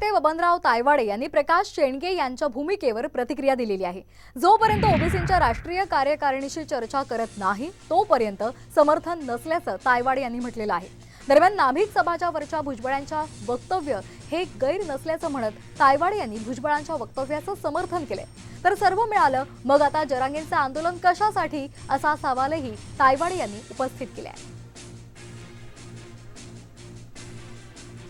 नेते बबनराव तायवाडे यांनी प्रकाश शेंडगे यांच्या भूमिकेवर प्रतिक्रिया दिलेली आहे. जोपर्यंत ओबीसींच्या राष्ट्रीय कार्यकारिणीशी चर्चा करत नाही तोपर्यंत समर्थन नसल्याचं तायवाडे यांनी म्हटलेलं आहे. दरम्यान नाभिक सभाच्यावरच्या भुजबळांच्या वक्तव्य हे गैर नसल्याचं म्हणत तायवाडे यांनी भुजबळांच्या वक्तव्याचं समर्थन केलंय. तर सर्व मिळालं मग आता जरांगेंचं आंदोलन कशासाठी? असा सवालही तायवाडे यांनी उपस्थित केला आहे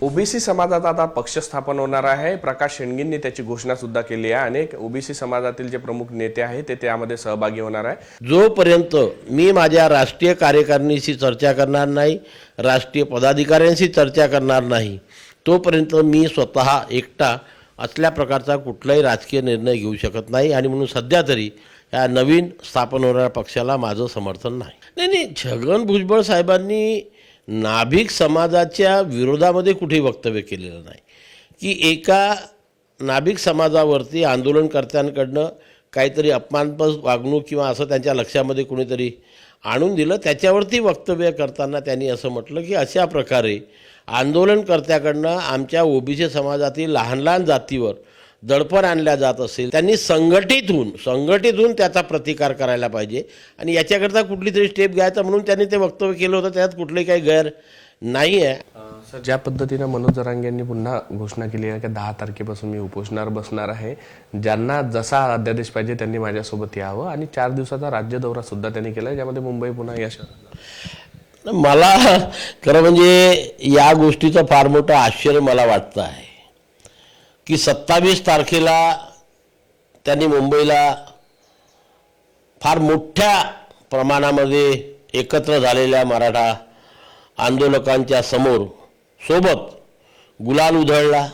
ओबीसी समाजात आता पक्ष स्थापन होणार आहे. प्रकाश शेंडगेंनी त्याची घोषणा सुद्धा केली आहे. अनेक ओबीसी समाजातील जे प्रमुख नेते आहेत ते त्यामध्ये सहभागी होणार आहे. जोपर्यंत मी माझ्या राष्ट्रीय कार्यकारिणीशी चर्चा करणार नाही राष्ट्रीय पदाधिकाऱ्यांशी चर्चा करणार नाही तोपर्यंत मी स्वतः एकटा असल्या प्रकारचा कुठलाही राजकीय निर्णय घेऊ शकत नाही आणि म्हणून सध्या तरी या नवीन स्थापन होणाऱ्या पक्षाला माझं समर्थन नाही. नाही नाही छगन भुजबळ साहेबांनी नाभिक समाजाच्या विरोधामध्ये कुठेही वक्तव्य केलेलं नाही. की एका नाभिक समाजावरती आंदोलनकर्त्यांकडनं काहीतरी अपमानपद वागणूक किंवा असं त्यांच्या लक्षामध्ये कुणीतरी आणून दिलं त्याच्यावरती वक्तव्य करताना त्यांनी असं म्हटलं की अशा प्रकारे आंदोलनकर्त्याकडनं आमच्या ओबीसी समाजातील लहान लहान जातीवर दडपण आणल्या जात असेल त्यांनी संघटित होऊन संघटित होऊन त्याचा प्रतिकार करायला पाहिजे. आणि याच्याकरता कुठली तरी स्टेप घ्यायचा म्हणून त्यांनी ते वक्तव्य केलं होतं त्यात कुठलंही काही गैर नाही आहे सर ज्या पद्धतीनं मनोज जरांगे यांनी पुन्हा घोषणा केली आहे की दहा तारखेपासून मी उपोषणावर बसणार आहे ज्यांना जसा अध्यादेश पाहिजे त्यांनी माझ्यासोबत यावं आणि चार दिवसाचा राज्य दौरा सुद्धा त्यांनी केला ज्यामध्ये मुंबई पुन्हा या शहरात मला खरं म्हणजे या गोष्टीचं फार मोठं आश्चर्य मला वाटतं आहे की सत्तावीस तारखेला त्यांनी मुंबईला फार मोठ्या प्रमाणामध्ये एकत्र झालेल्या मराठा आंदोलकांच्या समोर सोबत गुलाल उधळला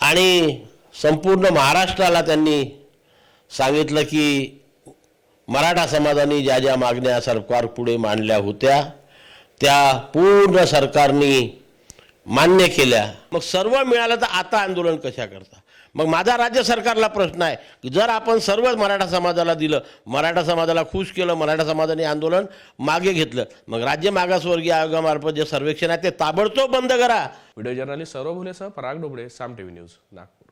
आणि संपूर्ण महाराष्ट्राला त्यांनी सांगितलं की मराठा समाजाने ज्या ज्या मागण्या सरकार पुढे मांडल्या होत्या त्या पूर्ण सरकारने मान्य केल्या. मग सर्व मिळालं तर आता आंदोलन कशा करता? मग माझा राज्य सरकारला प्रश्न आहे की जर आपण सर्वच मराठा समाजाला दिलं मराठा समाजाला खुश केलं मराठा समाजाने आंदोलन मागे घेतलं मग राज्य मागासवर्गीय आयोगामार्फत जे सर्वेक्षण आहे ते ताबडतोब बंद करा. व्हिडिओ जर्नलिस्ट सर्व भुलेसह पराग डोबळे साम टीव्ही न्यूज नागपूर.